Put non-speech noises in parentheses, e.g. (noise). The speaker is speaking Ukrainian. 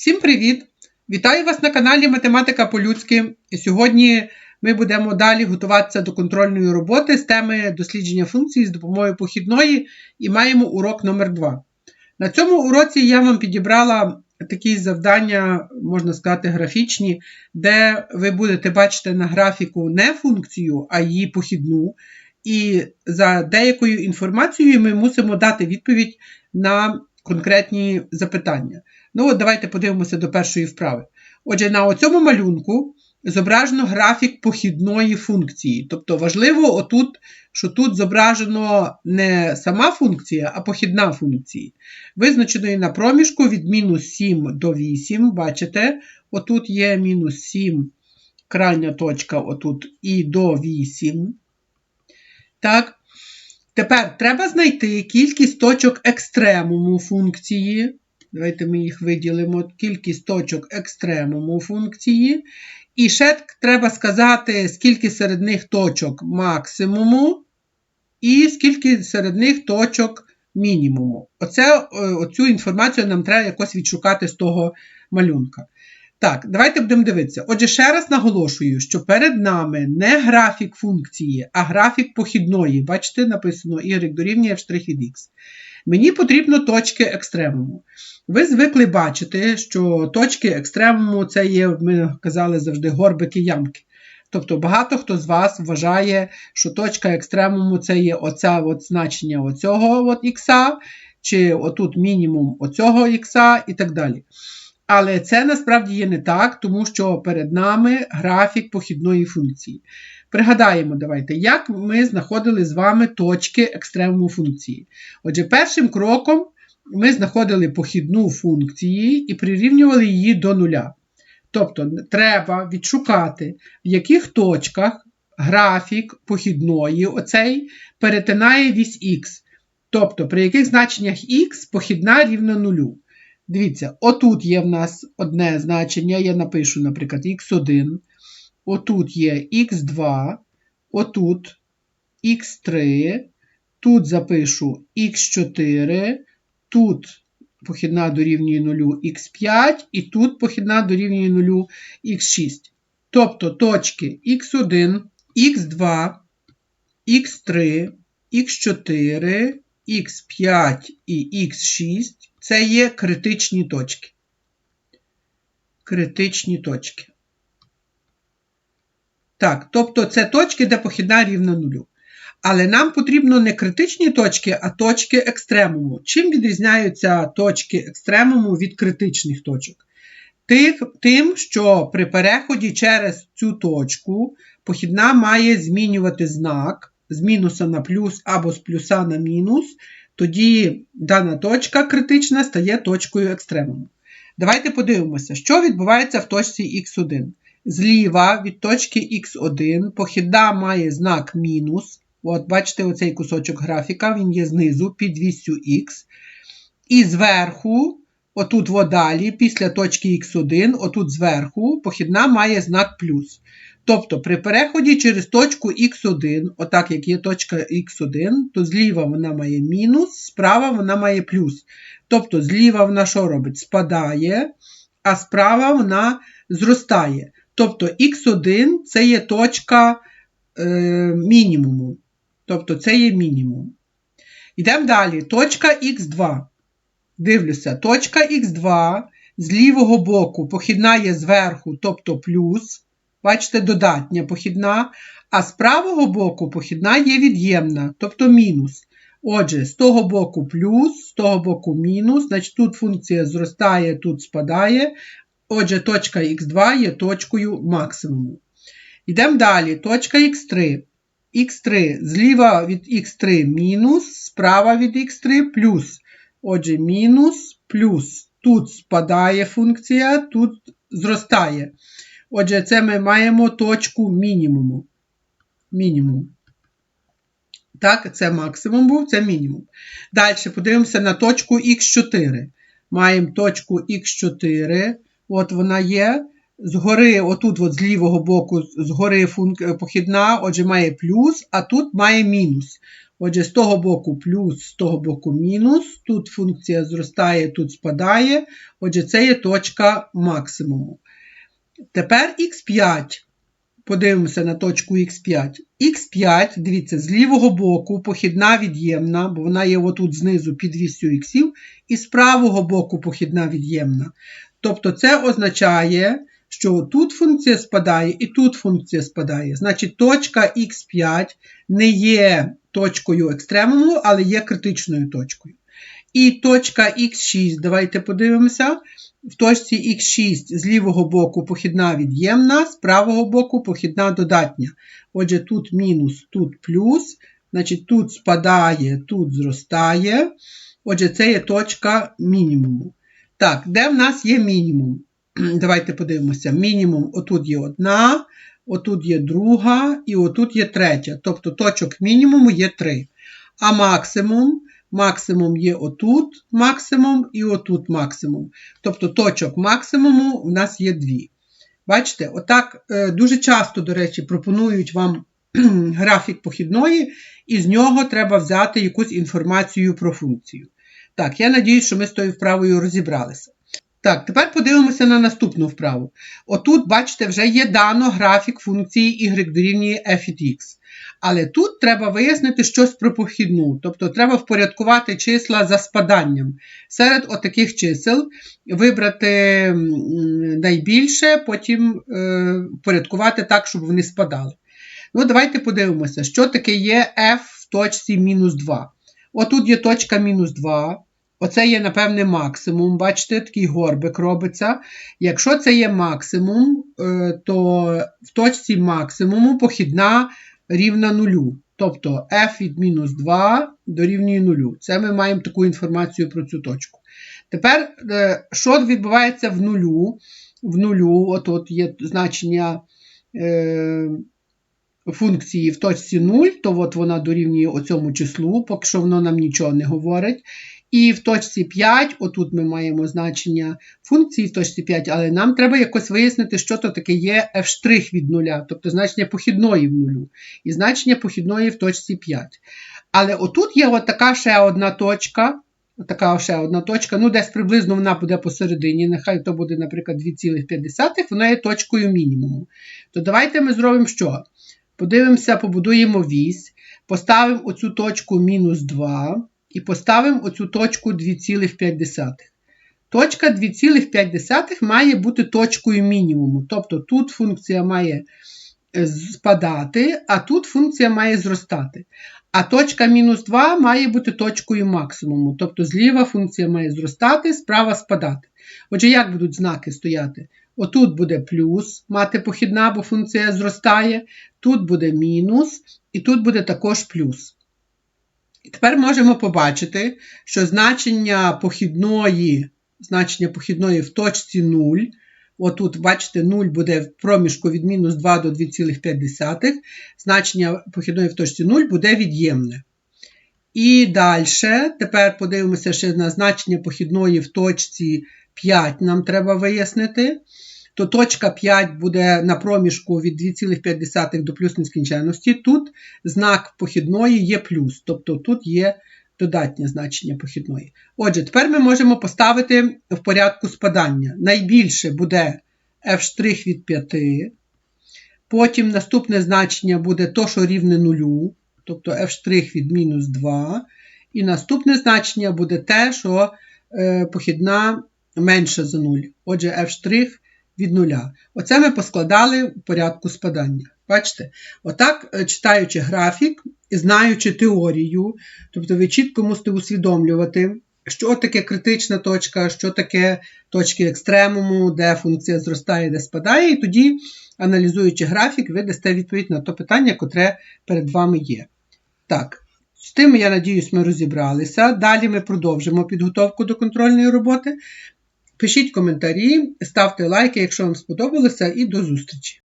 Всім привіт! Вітаю вас на каналі Математика по-людськи. Сьогодні ми будемо далі готуватися до контрольної роботи з теми дослідження функцій з допомогою похідної і маємо урок номер 2 На цьому уроці я вам підібрала такі завдання, можна сказати, графічні, де ви будете бачити на графіку не функцію, а її похідну. І за деякою інформацією ми мусимо дати відповідь на конкретні запитання. Ну, от давайте подивимося до першої вправи. Отже, на цьому малюнку зображено графік похідної функції. Тобто важливо, отут, що тут зображено не сама функція, а похідна функція. Визначеної на проміжку від мінус 7 до 8. Бачите, отут є мінус 7, крайня точка, отут і до 8. Так. Тепер треба знайти кількість точок екстремуму функції. Давайте ми їх виділимо. Кількість точок екстремуму функції. І ще треба сказати, скільки серед них точок максимуму, і скільки серед них точок мінімуму. Оце, е, Оцю інформацію нам треба якось відшукати з того малюнка. Так, давайте будемо дивитися. Отже, ще раз наголошую, що перед нами не графік функції, а графік похідної. Бачите, написано y дорівнює f' від x. Мені потрібно точки екстремуму. Ви звикли бачити, що точки екстремуму це є, ми казали завжди, горбики ямки. Тобто багато хто з вас вважає, що точка екстремуму це є оця от значення оцього от ікса, чи отут мінімум оцього ікса і так далі. Але це насправді є не так, тому що перед нами графік похідної функції. Пригадаємо, давайте, як ми знаходили з вами точки екстремуму функції. Отже, першим кроком ми знаходили похідну функції і прирівнювали її до нуля. Тобто, треба відшукати, в яких точках графік похідної оцей перетинає вісь х. Тобто, при яких значеннях х похідна рівна нулю. Дивіться, отут є в нас одне значення, я напишу, наприклад, х1, отут є х2, отут х3, тут запишу х4, тут похідна дорівнює 0 х5, і тут похідна дорівнює 0 х6. Тобто точки х1, х2, х3, х4, х5 і х6 це є критичні точки. Критичні точки. Так, тобто це точки, де похідна рівна нулю. Але нам потрібно не критичні точки, а точки екстремуму. Чим відрізняються точки екстремуму від критичних точок? Тим, що при переході через цю точку похідна має змінювати знак з мінуса на плюс або з плюса на мінус, тоді дана точка критична стає точкою екстремуму. Давайте подивимося, що відбувається в точці х1. Зліва від точки х1 похідна має знак мінус. От, бачите, оцей кусочок графіка, він є знизу під вісю х. І зверху, отут далі, після точки х1, отут зверху, похідна має знак плюс. Тобто, при переході через точку х1, отак як є точка х1, то зліва вона має мінус, справа вона має плюс. Тобто, зліва вона що робить? Спадає, а справа вона зростає. Тобто х1 це є точка е, мінімуму. Тобто це є мінімум. Йдемо далі. Точка х2. Дивлюся, точка х2 з лівого боку похідна є зверху, тобто плюс. Бачите, додатня похідна. А з правого боку похідна є від'ємна, тобто мінус. Отже, з того боку плюс, з того боку мінус, значить тут функція зростає, тут спадає. Отже, точка х2 є точкою максимуму. Йдемо далі. Точка х3. Х3 зліва від х3 мінус, справа від х3 плюс. Отже, мінус плюс. Тут спадає функція, тут зростає. Отже, це ми маємо точку мінімуму. Мінімум. Так, це максимум був, це мінімум. Далі подивимося на точку х4. Маємо точку х4. От вона є. Згори, отут от з лівого боку, згори похідна, отже, має плюс, а тут має мінус. Отже, з того боку плюс, з того боку мінус. Тут функція зростає, тут спадає. Отже, це є точка максимуму. Тепер х5. Подивимося на точку х5. Х5, дивіться, з лівого боку похідна від'ємна, бо вона є отут знизу під вісю х, і з правого боку похідна від'ємна. Тобто це означає, що тут функція спадає і тут функція спадає. Значить, точка х5 не є точкою екстремуму, але є критичною точкою. І точка х6, давайте подивимося. В точці х6 з лівого боку похідна від'ємна, з правого боку похідна додатня. Отже, тут мінус, тут плюс. Значить, тут спадає, тут зростає. Отже, це є точка мінімуму. Так, де в нас є мінімум? (clears throat) Давайте подивимося. Мінімум отут є одна, отут є друга і отут є третя. Тобто точок мінімуму є три. А максимум максимум є отут максимум і отут максимум. Тобто точок максимуму у нас є дві. Бачите, отак е, дуже часто, до речі, пропонують вам (clears throat) графік похідної, і з нього треба взяти якусь інформацію про функцію. Так, я надіюсь, що ми з тою вправою розібралися. Так, тепер подивимося на наступну вправу. Отут, бачите, вже є дано графік функції y дорівнює f від x. Але тут треба вияснити щось про похідну, тобто треба впорядкувати числа за спаданням. Серед отаких чисел вибрати найбільше, потім е, впорядкувати так, щоб вони спадали. Ну, Давайте подивимося, що таке є f в точці мінус 2. Отут є точка мінус 2. Оце є, напевне, максимум. Бачите, такий горбик робиться. Якщо це є максимум, е, то в точці максимуму похідна рівна нулю. Тобто f від мінус 2 дорівнює нулю. Це ми маємо таку інформацію про цю точку. Тепер, е, що відбувається в нулю? В нулю, от, от є значення е, функції в точці 0, то от вона дорівнює оцьому числу, поки що воно нам нічого не говорить. І в точці 5, отут ми маємо значення функції в точці 5, але нам треба якось вияснити, що то таке є f' від нуля, тобто значення похідної в нулю, і значення похідної в точці 5. Але отут є така ще одна точка. Така ще одна точка, ну десь приблизно вона буде посередині, нехай то буде, наприклад, 2,5, вона є точкою мінімуму. То давайте ми зробимо що? Подивимося, побудуємо вісь, поставимо оцю точку мінус 2 і поставимо оцю точку 2,5. Точка 2,5 має бути точкою мінімуму. Тобто тут функція має е, спадати, а тут функція має зростати. А точка мінус 2 має бути точкою максимуму. Тобто зліва функція має зростати, справа спадати. Отже, як будуть знаки стояти? Отут буде плюс, мати похідна, бо функція зростає, тут буде мінус, і тут буде також плюс. Тепер можемо побачити, що значення похідної значення похідної в точці 0. Отут, бачите, 0 буде в проміжку від мінус 2 до 2,5. Значення похідної в точці 0 буде від'ємне. І далі, тепер подивимося ще на значення похідної в точці 5 нам треба вияснити то точка 5 буде на проміжку від 2,5 до плюс нескінченності. Тут знак похідної є плюс, тобто тут є додатнє значення похідної. Отже, тепер ми можемо поставити в порядку спадання. Найбільше буде f' від 5. Потім наступне значення буде то, що рівне нулю, тобто f' від мінус 2. І наступне значення буде те, що е, похідна менша за 0. Отже, f' від нуля. Оце ми поскладали в порядку спадання. Бачите? Отак, е, читаючи графік і знаючи теорію, тобто ви чітко мусите усвідомлювати, що таке критична точка, що таке точки екстремуму, де функція зростає, де спадає, і тоді, аналізуючи графік, ви дасте відповідь на то питання, котре перед вами є. Так, з тим, я надіюсь, ми розібралися. Далі ми продовжимо підготовку до контрольної роботи. Пишіть коментарі, ставте лайки, якщо вам сподобалося, і до зустрічі!